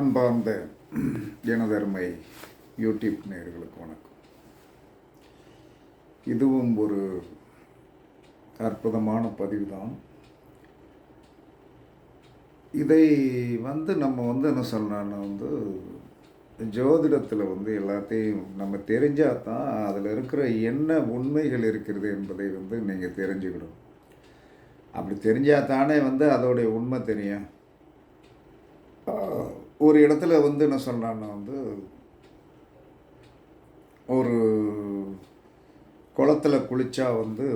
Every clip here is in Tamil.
அன்பார்ந்த எனதருமை யூடியூப் நேயர்களுக்கு வணக்கம். இதுவும் ஒரு அற்புதமான பதிவு தான் இதை வந்து நம்ம வந்து என்ன சொல்லணும்னா வந்து ஜோதிடத்தில் வந்து எல்லாத்தையும் நம்ம தெரிஞ்சால் தான் அதில் இருக்கிற என்ன உண்மைகள் இருக்கிறது என்பதை வந்து நீங்கள் தெரிஞ்சுக்கணும் அப்படி தெரிஞ்சால் தானே வந்து அதோடைய உண்மை தெரியும். ஒரு இடத்துல வந்து என்ன சொல்கிறான்னா வந்து ஒரு குளத்துல குளித்தா வந்து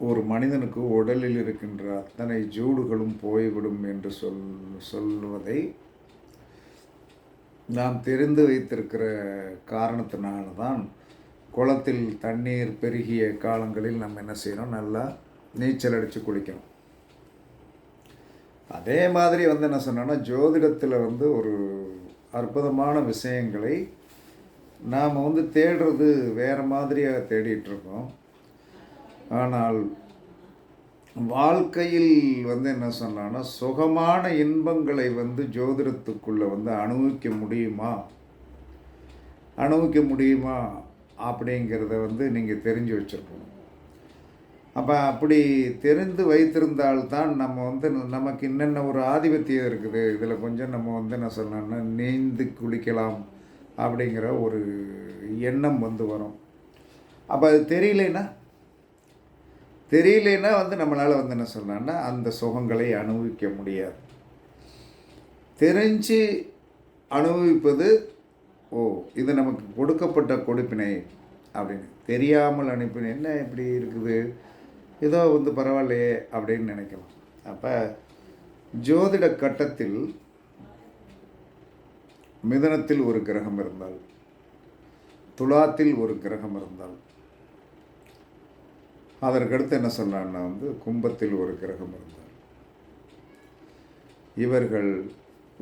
ஒரு மனிதனுக்கு உடலில் இருக்கின்ற அத்தனை ஜூடுகளும் போய்விடும் என்று சொல் சொல்வதை நாம் தெரிந்து வைத்திருக்கிற காரணத்தினால தான் குளத்தில் தண்ணீர் பெருகிய காலங்களில் நம்ம என்ன செய்யணும் நல்லா நீச்சல் அடித்து குளிக்கணும் அதே மாதிரி வந்து என்ன சொன்னோன்னா ஜோதிடத்தில் வந்து ஒரு அற்புதமான விஷயங்களை நாம் வந்து தேடுறது வேறு மாதிரியாக தேடிட்டுருக்கோம் ஆனால் வாழ்க்கையில் வந்து என்ன சொன்னான்னா சுகமான இன்பங்களை வந்து ஜோதிடத்துக்குள்ளே வந்து அனுபவிக்க முடியுமா? அனுபவிக்க முடியுமா? அப்படிங்கிறத வந்து நீங்கள் தெரிஞ்சு வச்சுருக்கணும். அப்போ அப்படி தெரிந்து வைத்திருந்தால்தான் நம்ம வந்து நமக்கு என்னென்ன ஒரு ஆதிபத்தியம் இருக்குது? இதில் கொஞ்சம் நம்ம வந்து என்ன சொல்லணும்னா நீந்து குளிக்கலாம் அப்படிங்கிற ஒரு எண்ணம் வந்து வரும். அப்போ அது தெரியலைன்னா? தெரியலைன்னா வந்து நம்மளால் வந்து என்ன சொல்லலாம்னா அந்த சுகங்களை அனுபவிக்க முடியாது. தெரிஞ்சு அனுபவிப்பது ஓ இது நமக்கு கொடுக்கப்பட்ட கொடுப்பினை அப்படின்னு. தெரியாமல் அனுப்பின என்ன இப்படி இருக்குது? ஏதோ வந்து பரவாயில்லையே அப்படின்னு நினைக்கலாம். அப்போ ஜோதிட கட்டத்தில் மிதனத்தில் ஒரு கிரகம் இருந்தால் துலாத்தில் ஒரு கிரகம் இருந்தால் அதற்கடுத்து என்ன சொன்னான்னா வந்து கும்பத்தில் ஒரு கிரகம் இருந்தால். இவர்கள்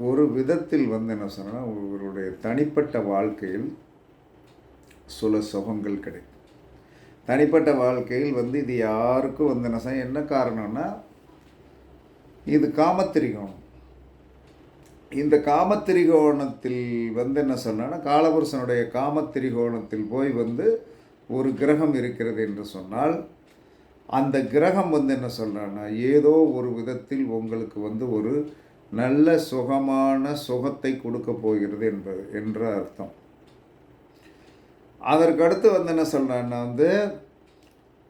ஒரு விதத்தில் வந்து என்ன சொன்னால் இவருடைய தனிப்பட்ட வாழ்க்கையில் சில சுகங்கள் கிடைக்கும். தனிப்பட்ட வாழ்க்கையில் வந்து இது யாருக்கும் வந்து என்ன செய்ய என்ன காரணம்னா இது காமத்திரிகோணம். இந்த காமத்திரிகோணத்தில் வந்து என்ன சொன்னால் காலபுருஷனுடைய காமத்திரிகோணத்தில் போய் வந்து ஒரு கிரகம் இருக்கிறது என்று சொன்னால் அந்த கிரகம் வந்து என்ன சொல்கிறான்னா ஏதோ ஒரு விதத்தில் உங்களுக்கு வந்து ஒரு நல்ல சுகமான சுகத்தை கொடுக்க போகிறது என்பது என்ற அர்த்தம். அதற்கடுத்து வந்து என்ன சொல்கிறேன்னா வந்து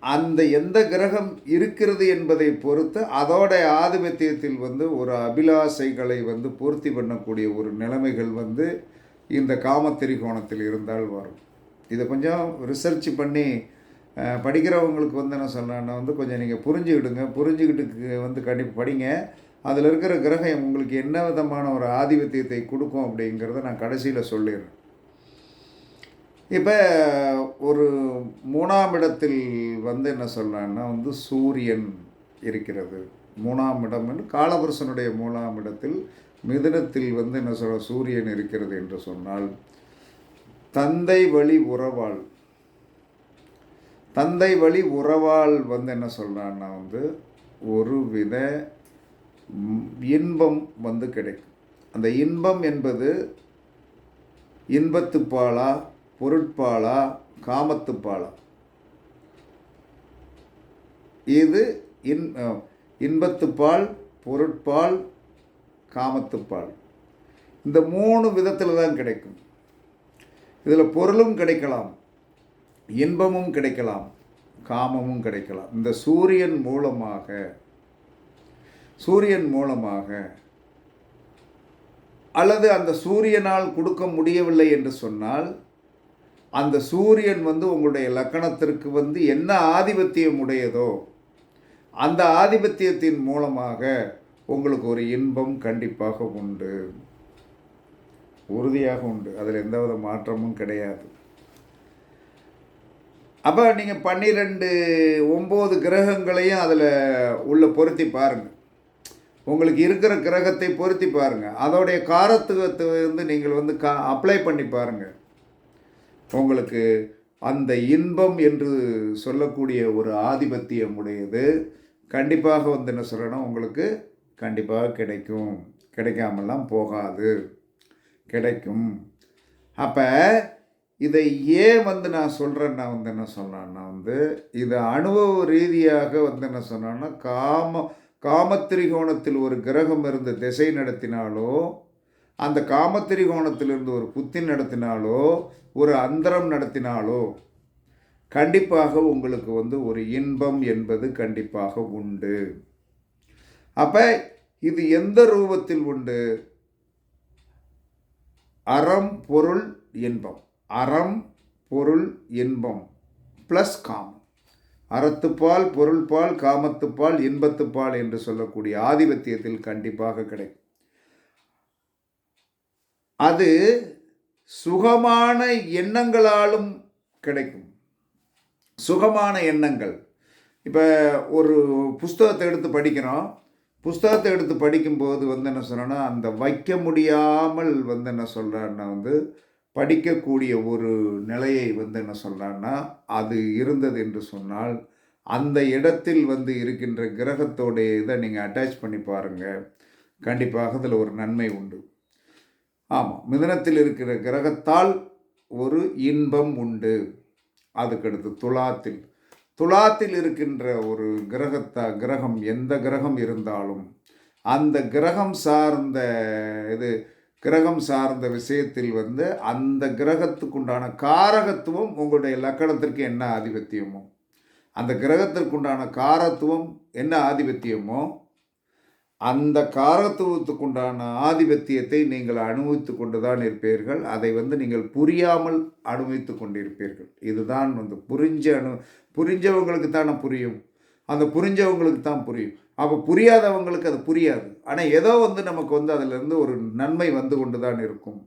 அந்த எந்த கிரகம் இருக்கிறது என்பதை பொறுத்து அதோடைய ஆதிபத்தியத்தில் வந்து ஒரு அபிலாசைகளை வந்து பூர்த்தி பண்ணக்கூடிய ஒரு நிலைமைகள் வந்து இந்த காமத்திரிகோணத்தில் இருந்தால் வரும். இதை கொஞ்சம் ரிசர்ச் பண்ணி படிக்கிறவங்களுக்கு வந்து என்ன சொல்கிறேன்னா வந்து கொஞ்சம் நீங்கள் புரிஞ்சுக்கிடுங்க. புரிஞ்சுக்கிட்டு வந்து கண்டிப்பாக படிங்க. அதில் இருக்கிற கிரகம் உங்களுக்கு என்ன விதமான ஒரு ஆதிபத்தியத்தை கொடுக்கும் அப்படிங்கிறத நான் கடைசியில் சொல்லிடுறேன். இப்போ ஒரு மூணாம் இடத்தில் வந்து என்ன சொல்கிறான்னா வந்து சூரியன் இருக்கிறது. மூணாம் இடம் என்று காலபுருஷனுடைய மூணாம் இடத்தில் மிதுனத்தில் வந்து என்ன சொல்ல சூரியன் இருக்கிறது என்று சொன்னால் தந்தை வழி உறவாள் தந்தை வழி உறவாள் வந்து என்ன சொல்கிறான்னா வந்து ஒரு வித இன்பம் வந்து கிடைக்கும். அந்த இன்பம் என்பது இன்பத்துப்பாலா பொருட்பாலா காமத்துப்பாலா? இது இன் இன்பத்துப்பால் பொருட்பால் காமத்துப்பால். இந்த மூணு விதத்தில் தான் கிடைக்கும். இதில் பொருளும் கிடைக்கலாம் இன்பமும் கிடைக்கலாம் காமமும் கிடைக்கலாம். இந்த சூரியன் மூலமாக சூரியன் மூலமாக அல்லது அந்த சூரியனால் கொடுக்க முடியவில்லை என்று சொன்னால் அந்த சூரியன் வந்து உங்களுடைய லக்கணத்திற்கு வந்து என்ன ஆதிபத்தியம் உடையதோ அந்த ஆதிபத்தியத்தின் மூலமாக உங்களுக்கு ஒரு இன்பம் கண்டிப்பாக உண்டு. உறுதியாக உண்டு. அதில் எந்தவித மாற்றமும் கிடையாது. அப்போ நீங்கள் பன்னிரெண்டு ஒம்பது கிரகங்களையும் அதில் உள்ள பொருத்தி பாருங்கள் உங்களுக்கு இருக்கிற கிரகத்தை பொருத்தி பாருங்கள் அதோடைய காரத்துவத்தை வந்து நீங்கள் வந்து கா அப்ளை பண்ணி பாருங்கள் உங்களுக்கு அந்த இன்பம் என்று சொல்லக்கூடிய ஒரு ஆதிபத்தியம் உடையது. கண்டிப்பாக வந்து என்ன சொல்லணும்? உங்களுக்கு கண்டிப்பாக கிடைக்கும். கிடைக்காமலாம் போகாது. கிடைக்கும். அப்போ இதை ஏன் வந்து நான் சொல்கிறேன்னா வந்து என்ன சொன்னேன்னா வந்து இது அனுபவ ரீதியாக வந்து என்ன சொன்னேன்னா காம காமத்திரிகோணத்தில் ஒரு கிரகம் இருந்து திசை நடத்தினாலோ அந்த காமத்திரிகோணத்திலிருந்து ஒரு புத்தி நடத்தினாலோ ஒரு அந்தரம் நடத்தினாலோ கண்டிப்பாக உங்களுக்கு வந்து ஒரு இன்பம் என்பது கண்டிப்பாக உண்டு. அப்போ இது எந்த ரூபத்தில் உண்டு? அறம் பொருள் இன்பம். அறம் பொருள் இன்பம் ப்ளஸ் காம் அறத்துப்பால் பொருள்பால் காமத்துப்பால் இன்பத்துப்பால் என்று சொல்லக்கூடிய ஆதிபத்தியத்தில் கண்டிப்பாக கிடைக்கும். அது சுகமான எண்ணங்களாலும் கிடைக்கும். சுகமான எண்ணங்கள். இப்போ ஒரு புஸ்தகத்தை எடுத்து படிக்கிறோம். புஸ்தகத்தை எடுத்து படிக்கும்போது வந்து என்ன சொன்னோன்னா அந்த வைக்க முடியாமல் வந்து என்ன சொல்கிறான்னா வந்து படிக்கக்கூடிய ஒரு நிலையை வந்து என்ன சொல்கிறான்னா அது இருந்தது என்று சொன்னால் அந்த இடத்தில் வந்து இருக்கின்ற கிரகத்தோடைய இதை நீங்கள் அட்டாச் பண்ணி பாருங்கள் கண்டிப்பாக அதில் ஒரு நன்மை உண்டு. ஆமாம் மிதனத்தில் இருக்கிற கிரகத்தால் ஒரு இன்பம் உண்டு. அதுக்கடுத்து துலாத்தில். துலாத்தில் இருக்கின்ற ஒரு கிரகத்தை கிரகம் எந்த கிரகம் இருந்தாலும் அந்த கிரகம் சார்ந்த இது கிரகம் சார்ந்த விஷயத்தில் வந்து அந்த கிரகத்துக்குண்டான காரகத்துவம் உங்களுடைய லக்கணத்திற்கு என்ன ஆதிபத்தியமோ? அந்த கிரகத்திற்குண்டான காரத்துவம் என்ன ஆதிபத்தியமோ? அந்த காரத்துவத்துக்குண்டான ஆதிபத்தியத்தை நீங்கள் அனுபவித்து கொண்டு தான் இருப்பீர்கள். அதை வந்து நீங்கள் புரியாமல் அனுபவித்து கொண்டிருப்பீர்கள். இதுதான் வந்து புரிஞ்ச அனு புரிஞ்சவங்களுக்கு தானே புரியும். அந்த புரிஞ்சவங்களுக்கு தான் புரியும். அப்போ புரியாதவங்களுக்கு அது புரியாது. ஆனால் ஏதோ வந்து நமக்கு வந்து அதிலிருந்து ஒரு நன்மை வந்து கொண்டு தான் இருக்கும்.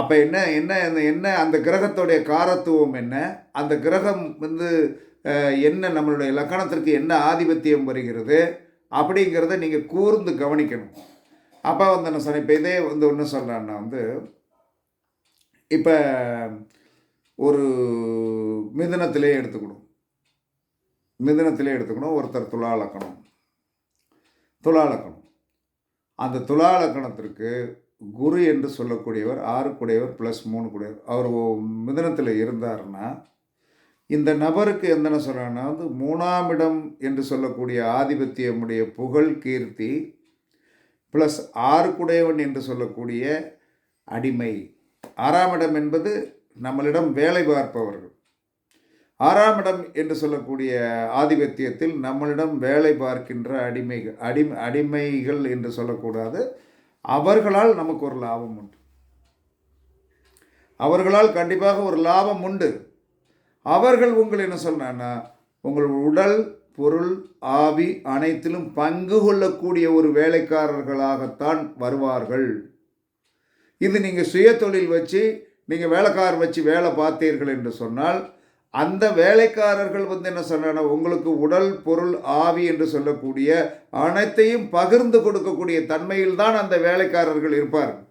அப்போ என்ன என்ன என்ன அந்த கிரகத்துடைய காரத்துவம் என்ன? அந்த கிரகம் வந்து என்ன நம்மளுடைய லக்கணத்திற்கு என்ன ஆதிபத்தியம் வருகிறது? அப்படிங்கிறத நீங்கள் கூர்ந்து கவனிக்கணும். அப்போ வந்து என்ன சொன்னேன் இப்போ இதே வந்து ஒன்று சொல்கிறேன்னா வந்து இப்போ ஒரு மிதனத்திலே எடுத்துக்கணும். மிதனத்திலே எடுத்துக்கணும் ஒருத்தர் துலாலக்கணம் துலாலக்கணம் அந்த துளாலக்கணத்திற்கு குரு என்று சொல்லக்கூடியவர் ஆறு கூடையவர் ப்ளஸ் மூணு கூடையவர் அவர் மிதனத்தில் இருந்தார்னா இந்த நபருக்கு என்னென்ன சொல்கிறாங்கன்னா வந்து மூணாம் இடம் என்று சொல்லக்கூடிய ஆதிபத்தியமுடைய புகழ் கீர்த்தி ப்ளஸ் ஆறு குடையவன் என்று சொல்லக்கூடிய அடிமை. ஆறாம் இடம் என்பது நம்மளிடம் வேலை பார்ப்பவர்கள். ஆறாம் இடம் என்று சொல்லக்கூடிய ஆதிபத்தியத்தில் நம்மளிடம் வேலை பார்க்கின்ற அடிமைகள் அடி அடிமைகள் என்று சொல்லக்கூடாது. அவர்களால் நமக்கு ஒரு லாபம் உண்டு. அவர்களால் கண்டிப்பாக ஒரு லாபம் உண்டு. அவர்கள் உங்கள் என்ன சொன்னா உங்கள் உடல் பொருள் ஆவி அனைத்திலும் பங்கு கொள்ளக்கூடிய ஒரு வேலைக்காரர்களாகத்தான் வருவார்கள். இது நீங்கள் சுய தொழில் வச்சு நீங்கள் வேலைக்காரர் வச்சு வேலை பார்த்தீர்கள் என்று சொன்னால் அந்த வேலைக்காரர்கள் வந்து என்ன சொன்னா உங்களுக்கு உடல் பொருள் ஆவி என்று சொல்லக்கூடிய அனைத்தையும் பகிர்ந்து கொடுக்கக்கூடிய தன்மையில் தான் அந்த வேலைக்காரர்கள் இருப்பார்கள்.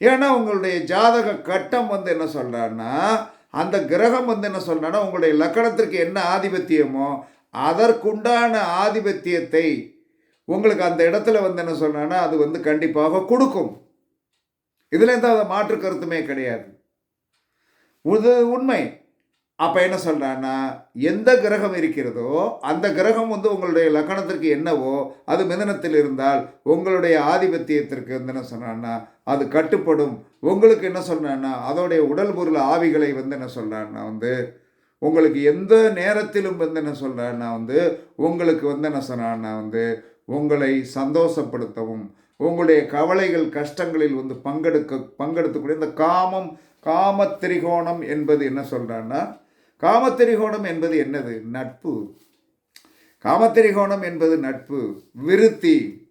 ஏன்னா உங்களுடைய ஜாதக கட்டம் வந்து என்ன சொல்கிறான்னா அந்த கிரகம் வந்து என்ன சொல்லணும்னா உங்களுடைய லக்கணத்திற்கு என்ன ஆதிபத்தியமோ அதற்குண்டான ஆதிபத்தியத்தை உங்களுக்கு அந்த இடத்துல வந்து என்ன சொல்லணும்னா அது வந்து கண்டிப்பாக கொடுக்கும். இதில் எந்த மாற்று கருத்துமே கிடையாது. இது உண்மை. அப்போ என்ன சொல்கிறான்னா எந்த கிரகம் இருக்கிறதோ அந்த கிரகம் வந்து உங்களுடைய லக்கணத்திற்கு என்னவோ அது மிதனத்தில் இருந்தால் உங்களுடைய ஆதிபத்தியத்திற்கு வந்து என்ன சொன்னான்னா அது கட்டுப்படும். உங்களுக்கு என்ன சொல்கிறான்னா அதோடைய உடல் பொருள் ஆவிகளை வந்து என்ன சொல்கிறான்னா வந்து உங்களுக்கு எந்த நேரத்திலும் வந்து என்ன சொல்கிறான்னா வந்து உங்களுக்கு வந்து என்ன சொன்னான்னா வந்து உங்களை சந்தோஷப்படுத்தவும் உங்களுடைய கவலைகள் கஷ்டங்களில் வந்து பங்கெடுக்க பங்கெடுத்துக்கூடிய இந்த காமம் காம திரிகோணம் என்பது என்ன சொல்கிறான்னா காமத்திரிகோணம் என்பது என்னது? நட்பு. காமத்திரிகோணம் என்பது நட்பு. விருத்தி.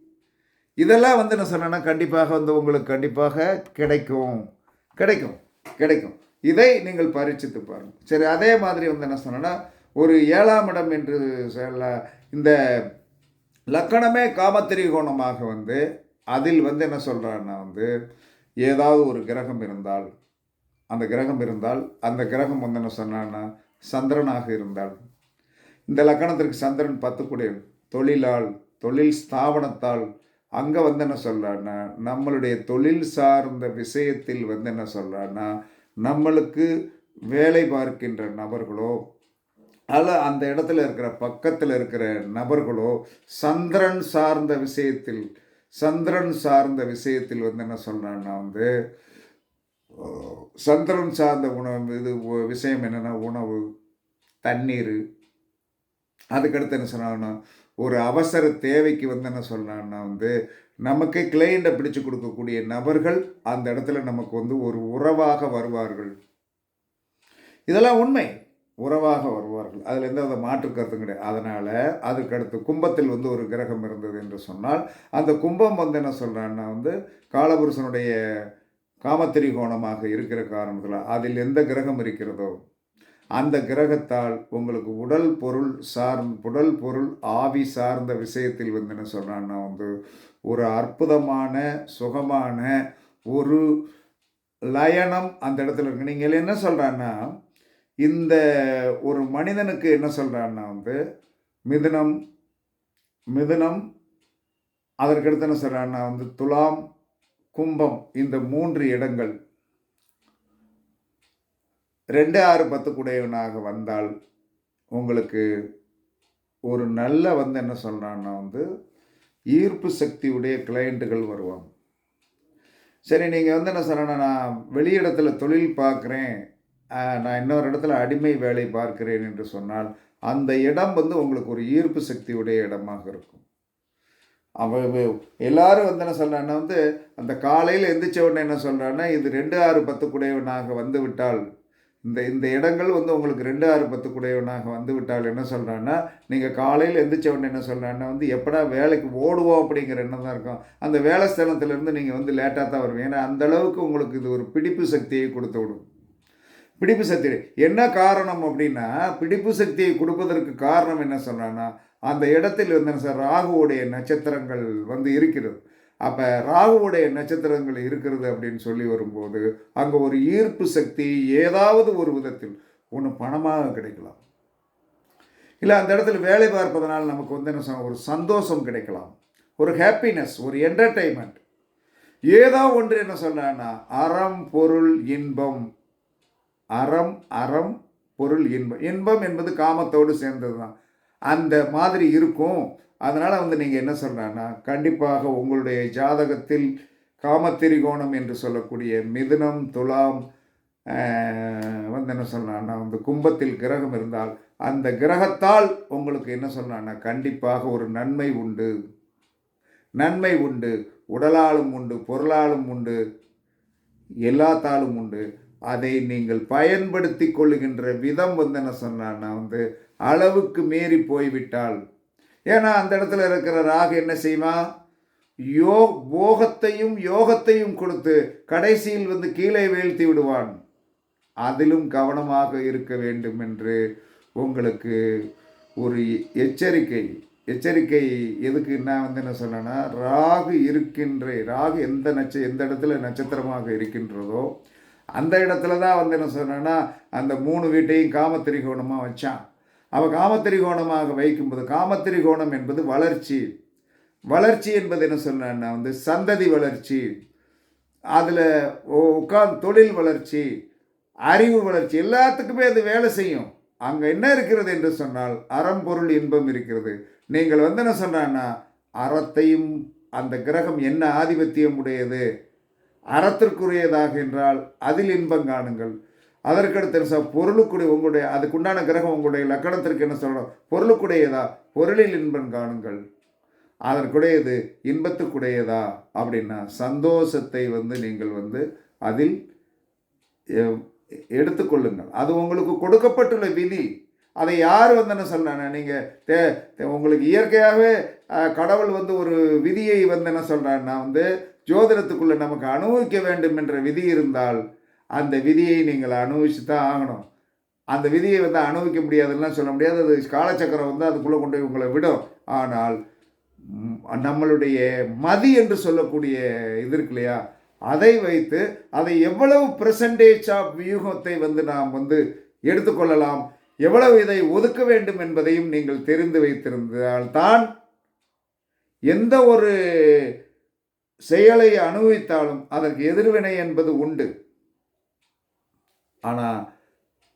இதெல்லாம் வந்து என்ன சொன்னேன்னா கண்டிப்பாக வந்து உங்களுக்கு கண்டிப்பாக கிடைக்கும். கிடைக்கும். கிடைக்கும். இதை நீங்கள் பரீட்சித்து பாருங்கள் சரி அதே மாதிரி வந்து என்ன சொன்னேன்னா ஒரு ஏழாம் இடம் என்று சொல்ல இந்த லக்கணமே காமத்திரிகோணமாக வந்து அதில் வந்து என்ன சொல்கிறான்னா வந்து ஏதாவது ஒரு கிரகம் இருந்தால் அந்த கிரகம் இருந்தால் அந்த கிரகம் வந்து என்ன சொன்னான்னா சந்திரனாக இருந்தால் இந்த லக்கணத்திற்கு சந்திரன் பத்து தொழிலால் தொழில் ஸ்தாபனத்தால் அங்கே வந்து என்ன சொல்கிறான்னா நம்மளுடைய தொழில் சார்ந்த விஷயத்தில் வந்து என்ன சொல்கிறான்னா நம்மளுக்கு வேலை பார்க்கின்ற நபர்களோ அல்ல அந்த இடத்துல இருக்கிற பக்கத்தில் இருக்கிற நபர்களோ சந்திரன் சார்ந்த விஷயத்தில் சந்திரன் சார்ந்த விஷயத்தில் வந்து என்ன சொல்கிறான்னா வந்து சந்திரன் சார்ந்த உணவு இது விஷயம் என்னென்னா உணவு தண்ணீர். அதுக்கடுத்து என்ன சொன்னாங்கன்னா ஒரு அவசர தேவைக்கு வந்து என்ன சொன்னான்னா வந்து நமக்கு கிளைண்ட்டை பிடிச்சு கொடுக்கக்கூடிய நபர்கள் அந்த இடத்துல நமக்கு வந்து ஒரு உறவாக வருவார்கள். இதெல்லாம் உண்மை. உறவாக வருவார்கள். அதில் எந்த வித மாற்று கருத்தும் கிடையாது. அதனால் அதுக்கடுத்து கும்பத்தில் வந்து ஒரு கிரகம் இருந்தது என்று சொன்னால் அந்த கும்பம் வந்து என்ன சொல்கிறான்னா வந்து காலபுருஷனுடைய காமத்திரிகோணமாக இருக்கிற காரணத்தில் அதில் எந்த கிரகம் இருக்கிறதோ அந்த கிரகத்தால் உங்களுக்கு உடல் பொருள் சார் உடல் பொருள் ஆவி சார்ந்த விஷயத்தில் வந்து என்ன சொல்கிறான்னா வந்து ஒரு அற்புதமான சுகமான ஒரு லயனம் அந்த இடத்துல இருக்கு. நீங்கள் என்ன சொல்கிறான்னா இந்த ஒரு மனிதனுக்கு என்ன சொல்கிறான்னா வந்து மிதுனம் மிதுனம் அதற்கடுத்து என்ன சொல்கிறான்னா வந்து துலாம் கும்பம் இந்த மூன்று இடங்கள். ரெண்டு ஆறு பத்துக்குடையவனாக வந்தால் உங்களுக்கு ஒரு நல்ல வந்து என்ன சொல்கிறான்னா வந்து ஈர்ப்பு சக்தியுடைய கிளையண்ட்டுகள் வருவாங்க. சரி நீங்கள் வந்து என்ன சொல்கிறேன்னா நான் வெளியிடத்துல தொழில் பார்க்குறேன். நான் இன்னொரு இடத்துல அடிமை வேலை பார்க்கிறேன் என்று சொன்னால் அந்த இடம் வந்து உங்களுக்கு ஒரு ஈர்ப்பு சக்தியுடைய இடமாக இருக்கும். அவ எல்லாரும் வந்து என்ன சொல்கிறான்னா வந்து அந்த காலையில் எந்திரிச்ச உடனே என்ன சொல்கிறான்னா இது ரெண்டு ஆறு பத்து குடையவனாக வந்து விட்டால் இந்த இந்த இடங்கள் வந்து உங்களுக்கு ரெண்டு ஆறு பத்து குடையவனாக வந்து விட்டால் என்ன சொல்கிறான்னா நீங்கள் காலையில் எந்திரிச்ச உடனே என்ன சொல்கிறான்னா வந்து எப்படா வேலைக்கு ஓடுவோம் அப்படிங்கிற எண்ணம் தான் இருக்கும். அந்த வேலை ஸ்தலத்திலேருந்து நீங்கள் வந்து லேட்டாக தான் வருவீங்க. ஏன்னா அந்த அளவுக்கு உங்களுக்கு இது ஒரு பிடிப்பு சக்தியை கொடுத்து விடும். பிடிப்பு சக்தி என்ன காரணம் அப்படின்னா பிடிப்பு சக்தியை கொடுப்பதற்கு காரணம் என்ன சொல்கிறான்னா அந்த இடத்தில் வந்து என்ன சார் ராகுவுடைய நட்சத்திரங்கள் வந்து இருக்கிறது. அப்போ ராகுவுடைய நட்சத்திரங்கள் இருக்கிறது அப்படின்னு சொல்லி வரும்போது அங்கே ஒரு ஈர்ப்பு சக்தி ஏதாவது ஒரு விதத்தில் ஒன்று பணமாக கிடைக்கலாம். இல்லை அந்த இடத்துல வேலை பார்ப்பதனால் நமக்கு வந்து என்ன சொல்ல ஒரு சந்தோஷம் கிடைக்கலாம். ஒரு ஹாப்பினஸ் ஒரு என்டர்டெயின்மெண்ட் ஏதோ ஒன்று என்ன சொல்றான்னா அறம் பொருள் இன்பம். அறம் அறம் பொருள் இன்பம். இன்பம் என்பது காமத்தோடு சேர்ந்தது தான் அந்த மாதிரி இருக்கும். அதனால் வந்து நீங்கள் என்ன சொல்கிறான்னா கண்டிப்பாக உங்களுடைய ஜாதகத்தில் காமத்திரிகோணம் என்று சொல்லக்கூடிய மிதுனம் துலாம் வந்து என்ன சொல்கிறான்னா வந்து கும்பத்தில் கிரகம் இருந்தால் அந்த கிரகத்தால் உங்களுக்கு என்ன சொல்கிறான்னா கண்டிப்பாக ஒரு நன்மை உண்டு. நன்மை உண்டு. உடலாலும் உண்டு. பொருளாலும் உண்டு. எல்லாத்தாலும் உண்டு. அதை நீங்கள் பயன்படுத்தி கொள்ளுகின்ற விதம் வந்து என்ன சொன்னான்னா வந்து அளவுக்கு மீறி போய்விட்டால் ஏன்னா அந்த இடத்துல இருக்கிற ராகு என்ன செய்வான் யோ போகத்தையும் யோகத்தையும் கொடுத்து கடைசியில் வந்து கீழே வீழ்த்தி விடுவான். அதிலும் கவனமாக இருக்க வேண்டும் என்று உங்களுக்கு ஒரு எச்சரிக்கை. எச்சரிக்கை எதுக்கு நான் வந்து என்ன சொன்னேன்னா ராகு இருக்கின்ற ராகு எந்த நட்ச எந்த இடத்துல நட்சத்திரமாக இருக்கின்றதோ அந்த இடத்துல தான் வந்து என்ன சொன்னேன்னா அந்த மூணு வீட்டையும் காமத்திரிகோணமாக வச்சான். அவள் காமத்திரிகோணமாக வைக்கும்போது காமத்திரிகோணம் என்பது வளர்ச்சி. வளர்ச்சி என்பது என்ன சொன்னேன்னா வந்து சந்ததி வளர்ச்சி. அதில் உட்கார்ந்து தொழில் வளர்ச்சி அறிவு வளர்ச்சி எல்லாத்துக்குமே அது வேலை செய்யும். அங்கே என்ன இருக்கிறது என்று சொன்னால் அறம் பொருள் இன்பம் இருக்கிறது. நீங்கள் வந்து என்ன சொன்னான்னா அறத்தையும் அந்த கிரகம் என்ன ஆதிபத்தியம் உடையது? அறத்திற்குரியதாக என்றால் அதில் இன்பம் காணுங்கள். அதற்கடுத்து என்ன சொல் பொருளுக்குடைய உங்களுடைய அதுக்குண்டான கிரகம் உங்களுடைய லக்கணத்திற்கு என்ன சொல்லணும் பொருளுக்குடையதா? பொருளில் இன்பம் காணுங்கள். அதற்குடையது இன்பத்துக்குடையதா? அப்படின்னா சந்தோஷத்தை வந்து நீங்கள் வந்து அதில் எ- எடுத்துக்கொள்ளுங்கள். அது உங்களுக்கு கொடுக்கப்பட்டுள்ள விதி. அதை யார் வந்து என்ன சொல்றாங்க? நீங்கள் தே தே- உங்களுக்கு இயற்கையாகவே கடவுள் வந்து ஒரு விதியை வந்து என்ன சொல்கிறான்னா வந்து ஜோதிடத்துக்குள்ளே நமக்கு அனுபவிக்க வேண்டும் என்ற விதி இருந்தால் அந்த விதியை நீங்கள் அனுபவிச்சு தான் ஆகணும். அந்த விதியை வந்து அனுபவிக்க முடியாதுன்னா சொல்ல முடியாது. அது காலச்சக்கரம் வந்து அதுக்குள்ளே கொண்டு போய் உங்களை விடும். ஆனால் நம்மளுடைய மதி என்று சொல்லக்கூடிய இது இருக்கு இல்லையா? அதை வைத்து அதை எவ்வளவு பிரசன்டேஜ் ஆஃப் வியூகத்தை வந்து நாம் வந்து எடுத்துக்கொள்ளலாம்? எவ்வளவு இதை ஒதுக்க வேண்டும் என்பதையும் நீங்கள் தெரிந்து வைத்திருந்தால் தான் எந்த ஒரு செயலை அனுபவித்தாலும் அதற்கு எதிர்வினை என்பது உண்டு. ஆனால்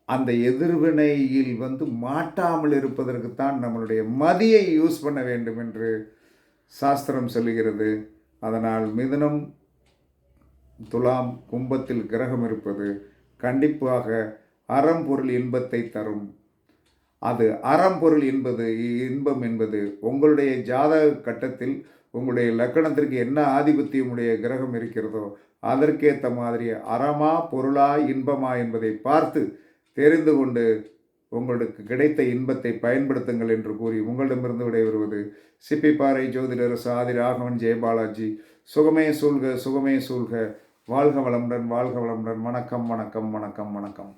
அந்த எதிர்வினையில் வந்து மாட்டாமல் இருப்பதற்குத்தான் நம்மளுடைய மதியை யூஸ் பண்ண வேண்டும் என்று சாஸ்திரம் சொல்லுகிறது. அதனால் மிதுனம் துலாம் கும்பத்தில் கிரகம் இருப்பது கண்டிப்பாக அறம்பொருள் இன்பத்தை தரும். அது அறம்பொருள் என்பது இன்பம் என்பது உங்களுடைய ஜாதக கட்டத்தில் உங்களுடைய லக்கணத்திற்கு என்ன ஆதிபத்தியமுடைய கிரகம் இருக்கிறதோ அதற்கேற்ற மாதிரி அறமா பொருளா இன்பமா என்பதை பார்த்து தெரிந்து கொண்டு உங்களுக்கு கிடைத்த இன்பத்தை பயன்படுத்துங்கள் என்று கூறி உங்களிடமிருந்து விடைபெறுவது சிப்பிப்பாறை ஜோதிடர் சாதி ராகவன் ஜெயபாலாஜி சுகமே சூழ்க சுகமே சூழ்க. வாழ்க வளமுடன் வாழ்க வளமுடன். வணக்கம் வணக்கம் வணக்கம் வணக்கம்.